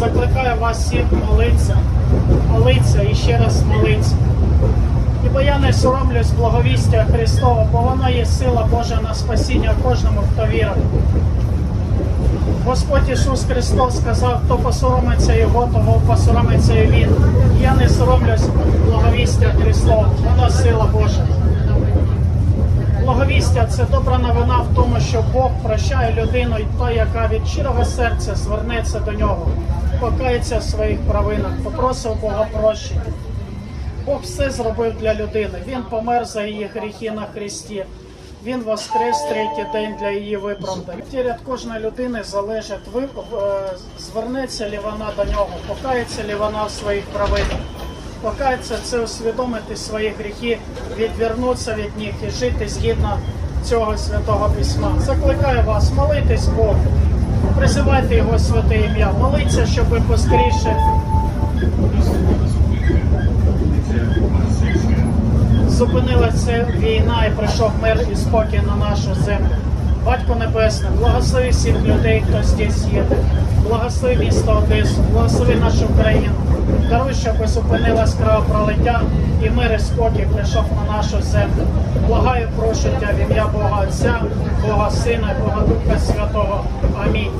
закликаю вас всіх молитися, молитися і ще раз молитися. Ібо я не соромлюсь благовістя Христова, бо воно є сила Божа на спасіння кожному, хто вірить. Господь Ісус Христос сказав, хто посоромиться Його, того посоромиться і Він. Я не соромлюсь благовістя Христова, воно сила Божа. Благовістя це добра новина в тому, що Бог прощає людину і та, яка від щирого серця звернеться до нього, покається в своїх провинах, попросив Бога прощення. Бог все зробив для людини. Він помер за її гріхи на Христі. Він воскрес третій день для її виправдання. Від кожної людини залежить, е, звернеться ли вона до нього, покається ли вона в своїх провинах. Покається це усвідомити свої гріхи, відвернутися від них і жити згідно цього святого письма. Закликаю вас, молитись Богу, призивайте Його святе ім'я, моліться, щоб ви поскоріше зупинилася війна і прийшов мир і спокій на нашу землю. Батько Небесний, благослови всіх людей, хто здесь є. Благослови місто Одесу, благослови нашу країну. Щоб зупинилась кровопролиття і мир і спокій прийшов на нашу землю. Благаю, прошу тебе в ім'я Бога Отця, Бога Сина Бога Духа Святого. Амінь.